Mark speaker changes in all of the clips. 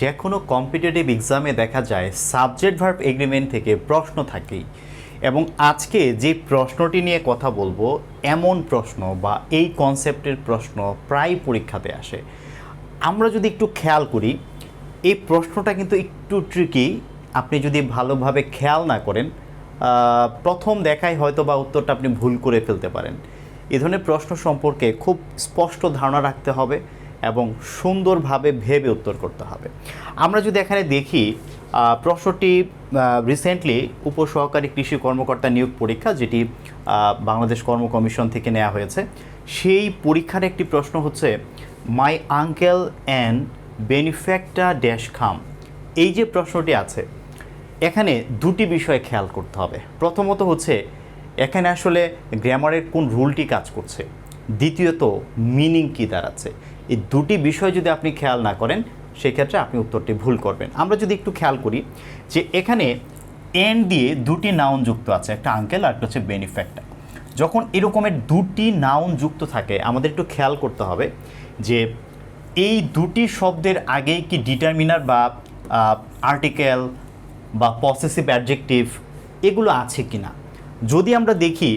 Speaker 1: যে কোনো কম্পিটিটিভ এক্সামে দেখা যায় সাবজেক্ট ভার্ব এগ্রিমেন্ট থেকে প্রশ্ন থাকেই। এবং আজকে যে প্রশ্নটি নিয়ে কথা বলব, এমন প্রশ্ন বা এই কনসেপ্টের প্রশ্ন প্রায় পরীক্ষাতে আসে। আমরা যদি একটু খেয়াল করি, এই প্রশ্নটা কিন্তু একটু ট্রিকি আপনি যদি ভালোভাবে খেয়াল না করেন প্রথম দেখায় হয়তো বা উত্তরটা আপনি ভুল করে ফেলতে পারেন। এ ধরনের প্রশ্ন সম্পর্কে খুব স্পষ্ট ধারণা রাখতে হবে। এবং সুন্দরভাবে ভেবে উত্তর করতে হবে। আমরা যদি এখানে দেখি প্রশ্নটি রিসেন্টলি উপসহকারী কৃষি কর্মকর্তা নিয়োগ পরীক্ষা যেটি বাংলাদেশ কর্ম কমিশন থেকে নেওয়া হয়েছে, সেই পরীক্ষার একটি প্রশ্ন হচ্ছে my uncle and benefactor dash খাম। এই যে প্রশ্নটি আছে, এখানে দুটি বিষয় খেয়াল করতে হবে। প্রথমত হচ্ছে, এখানে আসলে গ্রামারের কোন রুলটি কাজ করছে। দ্বিতীয়ত মিনিং কী দাঁড়াচ্ছে? এই দুটি বিষয় যদি আপনি খেয়াল না করেন, সেক্ষেত্রে আপনি উত্তরটি ভুল করবেন। আমরা যদি একটু খেয়াল করি যে এখানে এন দিয়ে দুটি নাউন যুক্ত আছে, একটা আঙ্কেল আর একটা হচ্ছে বেনিফ্যাক্টার যখন এরকমের দুটি নাউন যুক্ত থাকে, আমাদের একটু খেয়াল করতে হবে যে এই দুটি শব্দের আগে কি ডিটারমিনার বা আর্টিকেল বা পসেসিভ অ্যাডজেক্টিভ এগুলো আছে কি না যদি আমরা দেখি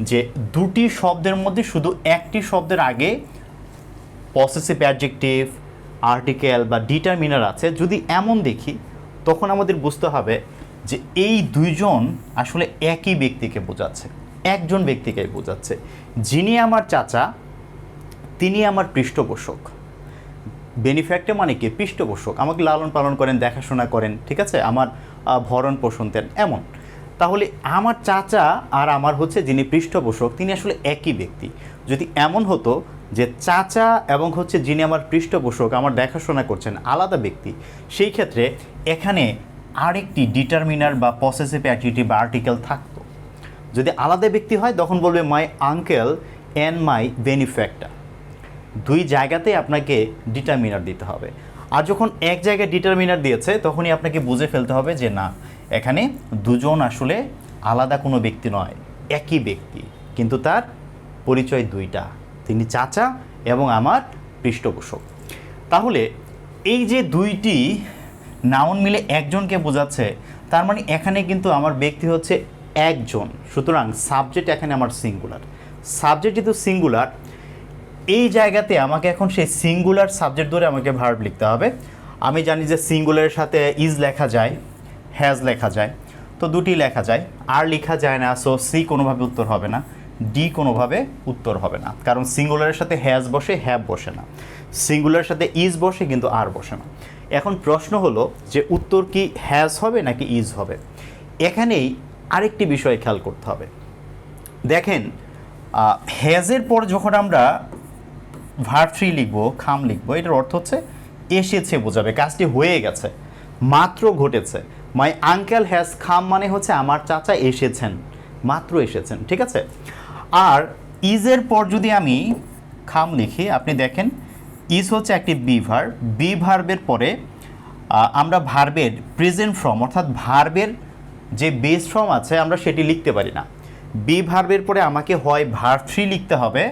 Speaker 1: যে দুটি শব্দের মধ্যে শুধু একটি শব্দের আগে পসেসিভ অ্যাডজেক্টিভ আর্টিকেল বা ডিটারমিনার আছে। যদি এমন দেখি, তখন আমাদের বুঝতে হবে যে এই দুইজন আসলে একই ব্যক্তিকে বোঝাচ্ছে, একজন ব্যক্তিকে বোঝাচ্ছে। যিনি আমার চাচা, তিনি আমার পৃষ্ঠপোষক। বেনিফ্যাক্টে মানে কি? পৃষ্ঠপোষক। আমাকে লালন পালন করেন, দেখাশোনা করেন, ঠিক আছে? আমার ভরণ পোষণ দেন, এমন। তাহলে আমার চাচা আর আমার হচ্ছে যিনি পৃষ্ঠপোষক, তিনি আসলে একই ব্যক্তি। যদি এমন হতো যে চাচা এবং হচ্ছে যিনি আমার পৃষ্ঠপোষক, আমার দেখাশোনা করছেন, আলাদা ব্যক্তি, সেই ক্ষেত্রে এখানে আরেকটি ডিটারমিনার বা পসেসিভ অ্যাক্টিভিটি বা আর্টিকেল থাকতো। যদি আলাদা ব্যক্তি হয়, তখন বলবে মাই আঙ্কেল অ্যান্ড মাই বেনিফ্যাক্টার দুই জায়গাতে আপনাকে ডিটারমিনার দিতে হবে। আর যখন এক জায়গায় ডিটারমিনার দিয়েছে, তখনই আপনাকে বুঝে ফেলতে হবে যে না এখানে দুজন আসলে আলাদা কোনো ব্যক্তি নয়, একই ব্যক্তি। কিন্তু তার পরিচয় দুইটা, তিনি চাচা এবং আমার পৃষ্ঠপোষক। তাহলে এই যে দুইটি নাউন মিলে একজনকে বোঝাচ্ছে, তার মানে এখানে কিন্তু আমার ব্যক্তি হচ্ছে একজন। সুতরাং সাবজেক্ট এখানে আমার সিঙ্গুলার সাবজেক্ট যেহেতু সিঙ্গুলার এই জায়গাতে আমাকে এখন সেই সিঙ্গুলার সাবজেক্ট ধরে আমাকে ভার্ব লিখতে হবে। আমি জানি যে সিঙ্গুলারের সাথে ইজ লেখা যায়। হ্যাজ লেখা যায়। তো দুটি লেখা যায়। আর লেখা যায় না সো সি কোনোভাবে উত্তর হবে না। ডি কোনোভাবে উত্তর হবে না। কারণ সিঙ্গুলারের সাথে হ্যাজ বসে হ্যাভ বসে না। সিঙ্গুলারের সাথে ইজ বসে, কিন্তু আর বসে না। এখন প্রশ্ন হলো যে উত্তর কি হ্যাজ হবে নাকি ইজ হবে? এখানেই আরেকটি বিষয় খেয়াল করতে হবে। দেখেন হ্যাজের পর যখন আমরা ভার থ্রি লিখব খাম লিখব, এটার অর্থ হচ্ছে, এসেছে, বোঝাবে। কাজটি হয়ে গেছে, মাত্র ঘটেছে। মাই আঙ্কেল হ্যাজ খাম মানে হচ্ছে আমার চাচা এসেছেন। মাত্র এসেছেন, ঠিক আছে? আর ইজের পর যদি আমি খাম লিখি আপনি দেখেন, ইজ হচ্ছে একটি বি ভার্ব বি ভার্বের পরে আমরা ভার্বের প্রেজেন্ট ফর্ম, অর্থাৎ ভার্বের যে বেস ফর্ম আছে, আমরা সেটি লিখতে পারি না। বি ভার্বের পরে আমাকে হয় ভার্ব থ্রি লিখতে হবে,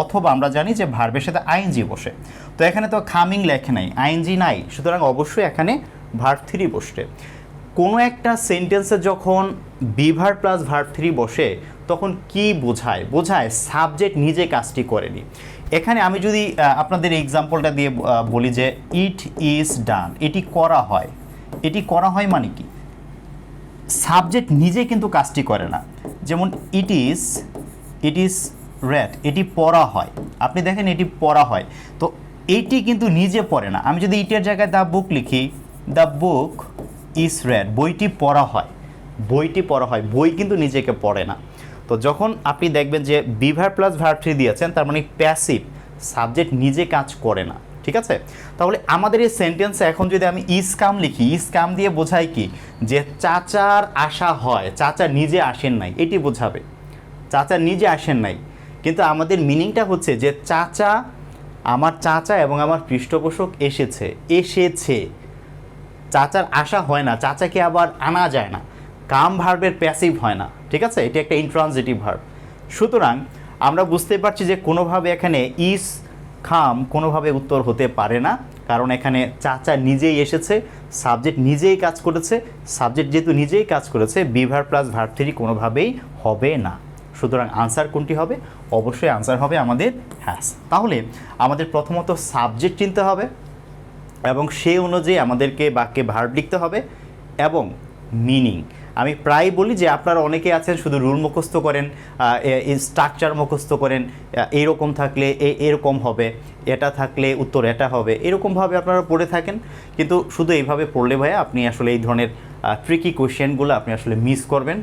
Speaker 1: অথবা আমরা জানি যে ভার্বের সাথে আইনজি বসে। তো এখানে তো খামিং লেখে নাই আইনজি নাই, সুতরাং অবশ্যই এখানে ভার্ব থ্রি বসবে কোনো একটা সেন্টেন্সে যখন বিভার প্লাস ভার্ব থ্রি বসে, তখন কি বোঝায়? বোঝায় সাবজেক্ট নিজে কাজটি করেনি এখানে আমি যদি আপনাদের এক্সাম্পলটা দিয়ে বলি যে ইট ইজ ডান এটি করা হয়। এটি করা হয় মানে কি? সাবজেক্ট নিজে কিন্তু কাজটি করে না। যেমন it is it is red এটি পড়া হয়। আপনি দেখেন এটি পড়া হয়। তো এইটি কিন্তু নিজে পড়ে না। আমি যদি ইটের জায়গায় দ্য বুক লিখি দ্য বুক ইজ রেড বইটি পড়া হয়। বইটি পড়া হয়, বই কিন্তু নিজেকে পড়ে না। তো যখন আপনি দেখবেন যে বিভার প্লাস ভার্ব থ্রি দিয়েছেন, তার মানে প্যাসিভ সাবজেক্ট নিজে কাজ করে না, ঠিক আছে? তাহলে আমাদের এই সেন্টেন্সে এখন যদি আমি ইস কাম লিখি ইস কাম দিয়ে বোঝাই কি? যে চাচার আশা হয়, চাচা নিজে আসেন নাই, এটি বোঝাবে। চাচা নিজে আসেন নাই। কিন্তু আমাদের মিনিংটা হচ্ছে যে চাচা, আমার চাচা এবং আমার পৃষ্ঠপোষক এসেছে এসেছে। চাচার আশা হয় না, চাচাকে আবার আনা যায় না। কাম ভার্বের প্যাসিভ হয় না, ঠিক আছে? এটি একটা ইন্ট্রানজিটিভ ভার্ব সুতরাং আমরা বুঝতে পারছি যে কোনোভাবে এখানে ইস, খাম কোনোভাবে উত্তর হতে পারে না, কারণ এখানে চাচা নিজেই এসেছে, সাবজেক্ট নিজেই কাজ করেছে, সাবজেক্ট যেহেতু নিজেই কাজ করেছে, বিভার প্লাস ভার থ্রি কোনোভাবেই হবে না। সুতরাং আনসার কোনটি হবে? অবশ্যই আনসার হবে আমাদের হ্যাস তাহলে আমাদের প্রথমত সাবজেক্ট চিনতে হবে। এবং সে অনুযায়ী আমাদেরকে বাক্যে ভার্ব লিখতে হবে এবং মিনিং আমি প্রায় বলি যে আপনারা অনেকে আছেন, শুধু রুল মুখস্থ করেন স্ট্রাকচার মুখস্থ করেন এইরকম থাকলে এরকম হবে, এটা থাকলে উত্তর এটা হবে, এরকমভাবে আপনারা পড়ে থাকেন। কিন্তু শুধু এইভাবে পড়লে ভাইয়া আপনি আসলে এই ধরনের ট্রিকি কোয়েশ্চেনগুলো আপনি আসলে মিস করবেন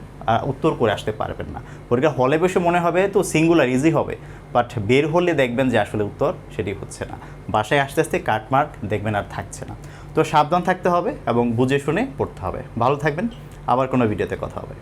Speaker 1: উত্তর করে আসতে পারবেন না। পরীক্ষা হলে বসে মনে হবে তো সিঙ্গুলার ইজি হবে বাট বের হলে দেখবেন যে আসলে উত্তর সেটি হচ্ছে না। বাসায় আস্তে আস্তে কাটমার্ক দেখবেন আর থাকছে না। তো সাবধান থাকতে হবে এবং বুঝে শুনে পড়তে হবে। ভালো থাকবেন। আবার কোনো ভিডিওতে কথা হবে।